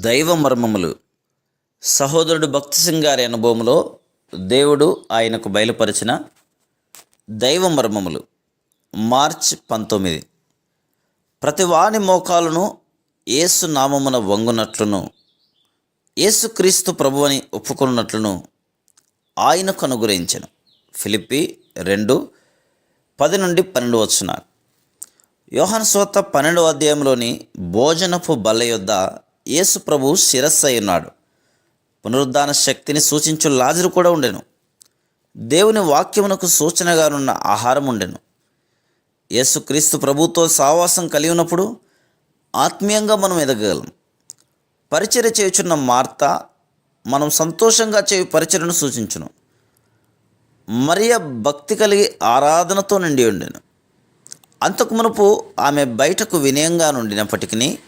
దైవ మర్మములు. సహోదరుడు భక్తి సింగ్ గారి అనుభవంలో దేవుడు ఆయనకు బయలుపరిచిన దైవ మర్మములు. మార్చ్ పంతొమ్మిది. ప్రతి వాణి మోకాలను ఏసు నామమున వంగునట్లును ఏసుక్రీస్తు ప్రభు అని ఒప్పుకున్నట్లును ఆయనకు అనుగ్రహించను. ఫిలిప్పి రెండు పది నుండి పన్నెండు వచ్చిన యోహన్ స్వత పన్నెండవ అధ్యాయంలోని భోజనపు బల్ల యొద్ద యేసు ప్రభు శిరస్సు అయి ఉన్నాడు. పునరుద్ధాన శక్తిని సూచించు లాజరు కూడా ఉండెను. దేవుని వాక్యమునకు సూచనగానున్న ఆహారం ఉండెను. యేసుక్రీస్తు ప్రభుతో సావాసం కలిగి ఉన్నప్పుడు ఆత్మీయంగా మనం ఎదగగలం. పరిచర్య చేయుచున్న మార్త మనం సంతోషంగా చేయు పరిచర్యను సూచించును. మరియ భక్తి కలిగి ఆరాధనతో నిండి ఉండెను. అంతకు మునుపు ఆమె బయటకు వినయంగా నుండినప్పటికీ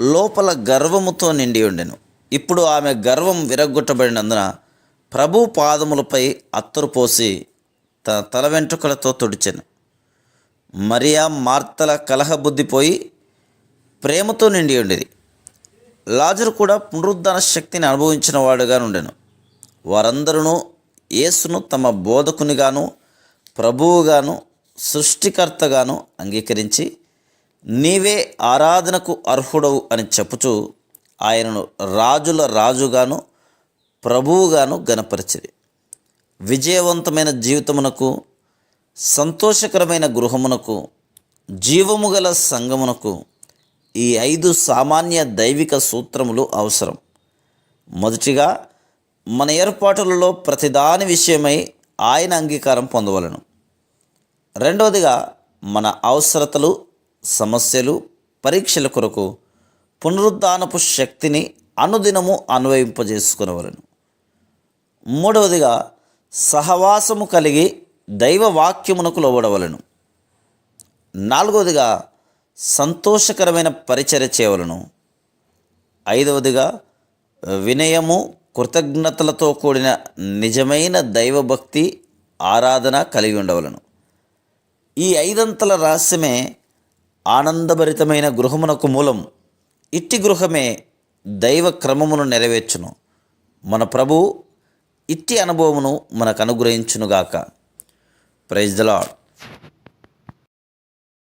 లోపల గర్వముతో నిండి ఉండెను. ఇప్పుడు ఆమె గర్వం విరగ్గొట్టబడినందున ప్రభు పాదములపై అత్తరు పోసి తన తల వెంట్రుకలతో తుడిచెను. మరియా మార్తల కలహ పోయి ప్రేమతో నిండి ఉండేది. లాజరు కూడా పునరుద్ధరణ శక్తిని అనుభవించిన వాడుగా ఉండెను. వారందరూ యేసును తమ బోధకునిగాను ప్రభువుగాను సృష్టికర్తగాను అంగీకరించి నీవే ఆరాధనకు అర్హుడవు అని చెప్పుచూ ఆయనను రాజుల రాజుగాను ప్రభువుగాను గనపరిచిరి విజయవంతమైన జీవితమునకు సంతోషకరమైన గృహమునకు జీవము గల సంగమునకు ఈ ఐదు సామాన్య దైవిక సూత్రములు అవసరం. మొదటిగా మన ఏర్పాటులలో ప్రతిదాని విషయమై ఆయన అంగీకారం పొందవలను. రెండవదిగా మన అవసరతలు సమస్యలు పరీక్షల కొరకు పునరుద్ధానపు శక్తిని అనుదినము అన్వయింపజేసుకునవలను. మూడవదిగా సహవాసము కలిగి దైవ వాక్యమునకు లోబడవలను. నాలుగవదిగా సంతోషకరమైన పరిచర్య చేయవలను. ఐదవదిగా వినయము కృతజ్ఞతలతో కూడిన నిజమైన దైవభక్తి ఆరాధన కలిగి ఉండవలను. ఈ ఐదంతల రహస్యమే ఆనందభరితమైన గృహమునకు మూలం ఇట్టి గృహమే దైవ క్రమమును నెరవేర్చును. మన ప్రభు ఇట్టి అనుభవమును మనకు అనుగ్రహించునుగాక. Praise the lord